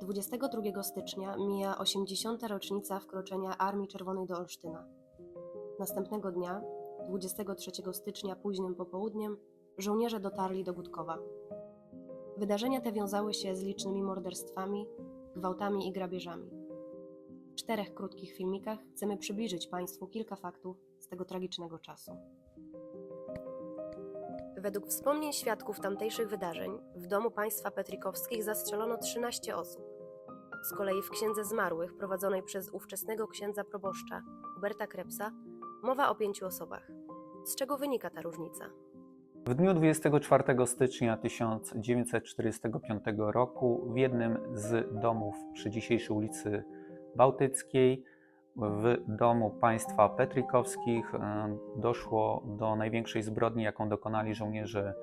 22 stycznia mija 80. rocznica wkroczenia Armii Czerwonej do Olsztyna. Następnego dnia, 23 stycznia późnym popołudniem, żołnierze dotarli do Gutkowa. Wydarzenia te wiązały się z licznymi morderstwami, gwałtami i grabieżami. W czterech krótkich filmikach chcemy przybliżyć Państwu kilka faktów z tego tragicznego czasu. Według wspomnień świadków tamtejszych wydarzeń, w domu państwa Petrikowskich zastrzelono 13 osób. Z kolei w księdze zmarłych, prowadzonej przez ówczesnego księdza proboszcza Huberta Krepsa, mowa o pięciu osobach. Z czego wynika ta różnica? W dniu 24 stycznia 1945 roku w jednym z domów przy dzisiejszej ulicy Bałtyckiej, w domu państwa Petrikowskich, e, doszło do największej zbrodni, jaką dokonali żołnierze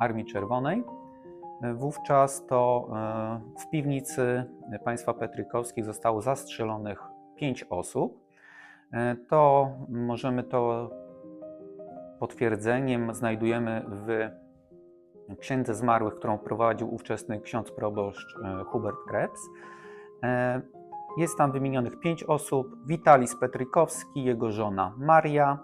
Armii Czerwonej. Wówczas to e, w piwnicy państwa Petrykowskich zostało zastrzelonych pięć osób. E, To możemy to potwierdzeniem znajdujemy w księdze zmarłych, którą prowadził ówczesny ksiądz proboszcz Hubert Krebs. Jest tam wymienionych pięć osób: Witalis Petrykowski, jego żona Maria,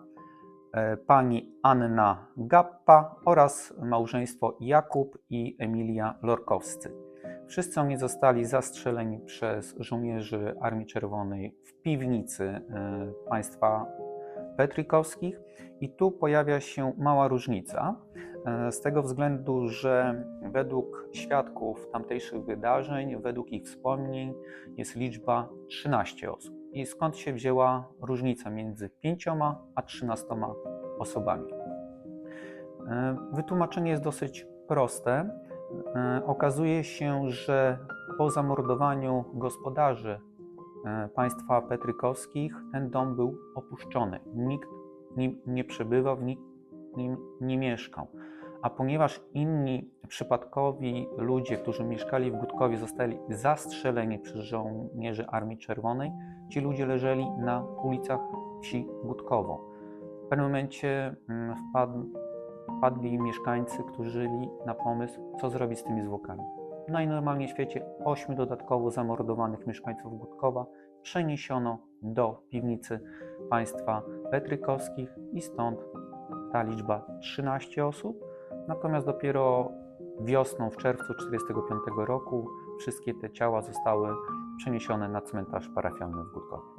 e, pani Anna Gappa oraz małżeństwo Jakub i Emilia Lorkowscy. Wszyscy oni zostali zastrzeleni przez żołnierzy Armii Czerwonej w piwnicy e, państwa Petrykowskich. I tu pojawia się mała różnica, e, z tego względu, że według świadków tamtejszych wydarzeń, według ich wspomnień, jest liczba 13 osób. I skąd się wzięła różnica między 5 a 13 osobami? E, Wytłumaczenie jest dosyć proste. E, Okazuje się, że po zamordowaniu gospodarzy państwa Petrykowskich ten dom był opuszczony. Nikt nim nie przebywał, w nim nie mieszkał. A ponieważ inni przypadkowi ludzie, którzy mieszkali w Gutkowie, zostali zastrzeleni przez żołnierzy Armii Czerwonej, ci ludzie leżeli na ulicach wsi Gutkowo. W pewnym momencie mm, wpadł, wpadli mieszkańcy, którzy żyli na pomysł, co zrobić z tymi zwłokami. Najnormalniej w świecie ośmiu dodatkowo zamordowanych mieszkańców Gutkowa przeniesiono do piwnicy państwa Petrykowskich i stąd ta liczba 13 osób. Natomiast dopiero wiosną, w czerwcu 1945 roku, wszystkie te ciała zostały przeniesione na cmentarz parafialny w Gutkowie.